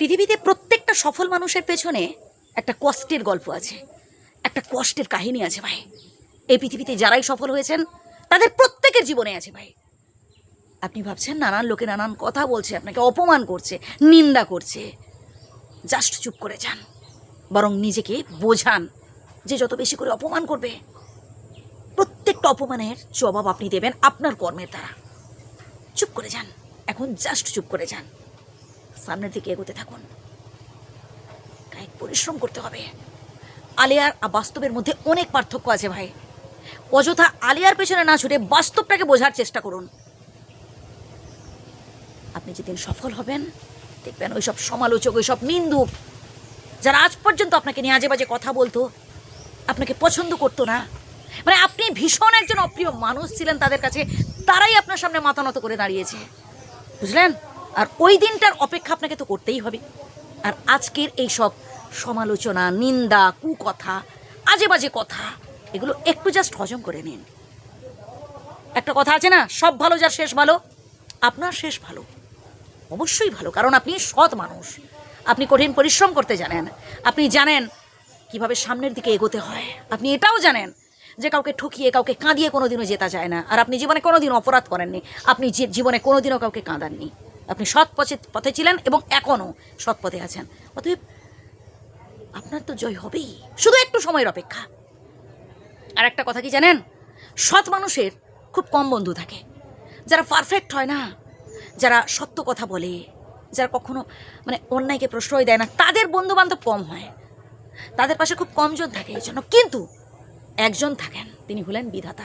পৃথিবীতে প্রত্যেকটা সফল মানুষের পেছনে একটা কষ্টের গল্প আছে, একটা কষ্টের কাহিনী আছে ভাই। এই পৃথিবীতে যারাই সফল হয়েছেন, তাদের প্রত্যেকের জীবনে আছে ভাই। আপনি ভাবছেন নানান লোকে নানান কথা বলছে, আপনাকে অপমান করছে, নিন্দা করছে। জাস্ট চুপ করে যান, বরং নিজেকে বোঝান যে যত বেশি করে অপমান করবে, প্রত্যেকটা অপমানের জবাব আপনি দেবেন আপনার কর্মের দ্বারা। চুপ করে যান, এখন জাস্ট চুপ করে যান। সামনের দিকে এগোতে থাকুন। কায়িক পরিশ্রম করতে হবে। আলিয়ার আর বাস্তবের মধ্যে অনেক পার্থক্য আছে ভাই। অযথা আলিয়ার পেছনে না ছুটে বাস্তবটাকে বোঝার চেষ্টা করুন। আপনি যেদিন সফল হবেন, দেখবেন ওইসব সমালোচক, ওইসব নিন্দুক যারা আজ পর্যন্ত আপনাকে নিয়ে আজে বাজে কথা বলতো, আপনাকে পছন্দ করতো না। মানে আপনি ভীষণ একজন অপ্রিয় মানুষ ছিলেন তাদের কাছে, তারাই আপনার সামনে মাথা নত করে দাঁড়িয়েছে। বুঝলেন? আর ওই দিনটার অপেক্ষা আপনাকে তো করতেই হবে। আর আজকের এই সব সমালোচনা, নিন্দা, কুকথা আজে বাজে কথা, এগুলো একটু জাস্ট হজম করে নিন। একটা কথা আছে না, সব ভালো যার শেষ ভালো, আপনার শেষ ভালো, অবশ্যই ভালো, কারণ আপনি সৎ মানুষ। আপনি কঠিন পরিশ্রম করতে জানেন, আপনি জানেন কীভাবে সামনের দিকে এগোতে হয়। আপনি এটাও জানেন যে কাউকে ঠকিয়ে, কাউকে কাঁদিয়ে কোনোদিনও জেতা যায় না। আর আপনি জীবনে কোনোদিন অপরাধ করেননি। আপনি জীবনে কোনোদিনও কাউকে কাঁদাননি। আপনি সৎ পথে পথে ছিলেন এবং এখনও সৎ পথে আছেন। অতএব আপনার তো জয় হবেই। শুধু একটু সময়ের অপেক্ষা। আর একটা কথা কি জানেন? সৎ মানুষের খুব কম বন্ধু থাকে। যারা পারফেক্ট হয় না, যারা সত্য কথা বলে, যারা কখনো মানে অন্যায়কে প্রশ্রয় দেয় না, তাদের বন্ধু বান্ধব কম হয়। তাদের পাশে খুব কমজন থাকে এই জন্য। কিন্তু একজন থাকেন, তিনি হলেন বিধাতা।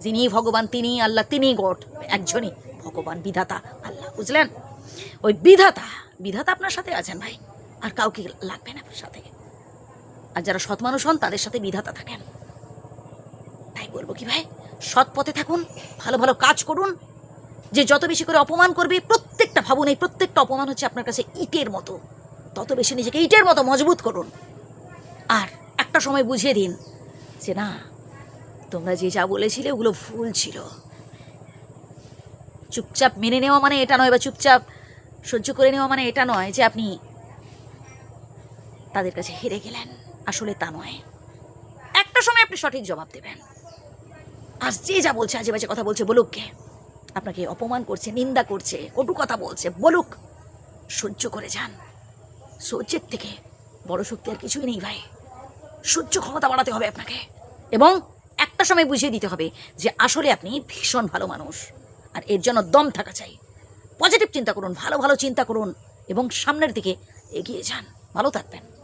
যিনি ভগবান, তিনি আল্লাহ, তিনি গড, একজনই। ভগবান বিধাতা, আল্লাহ, বুঝলেন? ওই বিধাতা বিধাতা আপনার সাথে আছেন ভাই, আর কাউকে লাগবে না আপনার সাথে। আর যারা সৎ মানুষ হন, তাদের সাথে বিধাতা থাকেন। তাই বলব কি ভাই, সৎ পথে থাকুন, ভালো ভালো কাজ করুন। যে যত বেশি করে অপমান করবে, প্রত্যেকটা ভাবুন, এই প্রত্যেকটা অপমান হচ্ছে আপনার কাছে ইটের মতো। তত বেশি নিজেকে ইটের মতো মজবুত করুন। আর একটা সময় বুঝিয়ে দিন যে না, তোমরা যে যা বলেছিলে, ওগুলো ভুল ছিল। চুপচাপ মেনে নেওয়া মানে এটা নয় বা চুপচাপ সহ্য করে নেওয়া মানে এটা নয় যে আপনি তাদের কাছে হেরে গেলেন। আসলে তা নয়। একটা সময় আপনি সঠিক জবাব দেবেন। আজ যে যা বলছে, আজে বাজে কথা বলছে বলুক কে আপনাকে অপমান করছে, নিন্দা করছে, কটু কথা বলছে, বলুক। সহ্য করে যান। সহ্যের থেকে বড় শক্তি আর কিছুই নেই ভাই। সহ্য ক্ষমতা বাড়াতে হবে আপনাকে। এবং একটা সময় বুঝিয়ে দিতে হবে যে আসলে আপনি ভীষণ ভালো মানুষ। আর এর জন্য দম থাকা চাই। পজিটিভ চিন্তা করুন, ভালো ভালো চিন্তা করুন এবং সামনের দিকে এগিয়ে যান। ভালো থাকবেন।